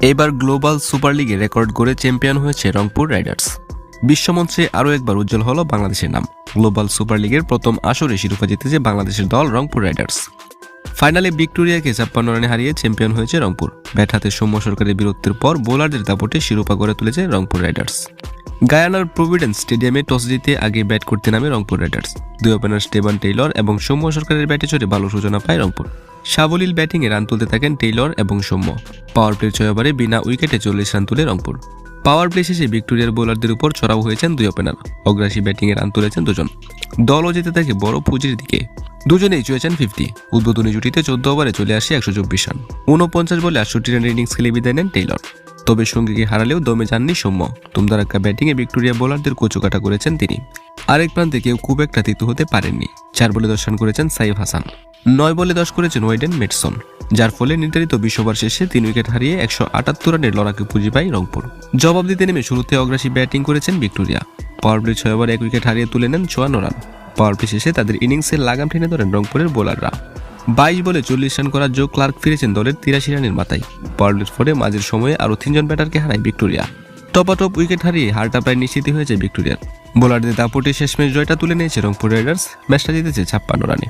এবার global super লিগে record করে চ্যাম্পিয়ন হয়েছে রংপুর রাইডার্স। বিশ্বমঞ্চে আরও একবার উজ্জ্বল হলো বাংলাদেশের নাম। গ্লোবাল সুপার লিগের প্রথম আসরে শিরোপা জিতেছে বাংলাদেশের দল রংপুর রাইডার্স। ফাইনালে ভিক্টোরিয়াকে ছাপ্পান্ন রানে হারিয়ে চ্যাম্পিয়ন হয়েছে রংপুর। ব্যাট হাতে সৌম্য সরকারের বিরক্তির পর বোলারদের দাপটে শিরোপা গড়ে তুলেছে রংপুর রাইডার্স। গায়ানার প্রভিডেন্স স্টেডিয়ামে টস জিতে আগে ব্যাট করতে নামে রংপুর রাইডার্স। দুই ওপেনার স্টেবান টেইলর এবং সৌম্য সরকারের ব্যাটে চড়ে ভালো সূচনা পায় রংপুর। সাবলীল ব্যাটিংয়ে রান তুলতে থাকেন টেইলর এবং সৌম্য। পাওয়ার প্লে ছয় ওভারে বিনা উইকেটে চল্লিশ রান তুলে রংপুর। পাওয়ার প্লে শেষে ভিক্টোরিয়ার বোলারদের উপর চড়াও হয়েছেন দুই ওপেনার। অগ্রাসী ব্যাটিংয়ে রান তুলেছেন দুজন। দলও যেতে থাকে বড় পুঁজির দিকে। দুজনেই চুয়েছেন ফিফটি উদ্বোধনী জুটিতে চোদ্দ ওভারে চলে আসে একশো চব্বিশ রান। উনপঞ্চাশ বলে আটষট্টি রানের ইনিংস খেলে বিদায় নেন টেইলর। তবে সঙ্গীকে হারালেও দমে যাননি সৌম্য। তুমদারাক্কা ব্যাটিংয়ে ভিক্টোরিয়া বোলারদের কচুকাটা করেছেন তিনি। আরেক প্রান্তে কেউ খুব একটা তিতু হতে পারেননি। চার বলে দর্শন করেছেন সাইফ হাসান। নয় বলে দশ করেছেন ওয়েডেন মেটসন, যার ফলে নির্ধারিত বিশ ওভার শেষে তিন উইকেট হারিয়ে একশো আটাত্তর রানের লড়াকে পুঁজি পায় রংপুর। জবাব দিতে নেমে শুরুতে অগ্রাসী ব্যাটিং করেছেন ভিক্টোরিয়া। পাওয়ার প্লে ছয় ওভার এক উইকেট হারিয়ে তুলে নেন চুয়ান্ন রান। পাওয়ার প্লে শেষে তাদের ইনিংসের লাগাম টেনে ধরেন রংপুরের বোলাররা। বাইশ বলে চল্লিশ রান করা জো ক্লার্ক ফিরেছেন দলের তিরাশি রানের মাথায়। পাওয়ার পাওয়ারপ্লের ফলে মাঝের সময়ে আরও তিনজন ব্যাটারকে হারায় ভিক্টোরিয়া। টপাটপ উইকেট হারিয়ে হারটা প্রায় নিশ্চিত হয়েছে ভিক্টোরিয়ার। বোলারদের দাপটে শেষ ম্যাচ জয়টা তুলে নিয়েছে রংপুর রাইডার্স, ম্যাচটা জিতেছে ছাপ্পান্ন রানে।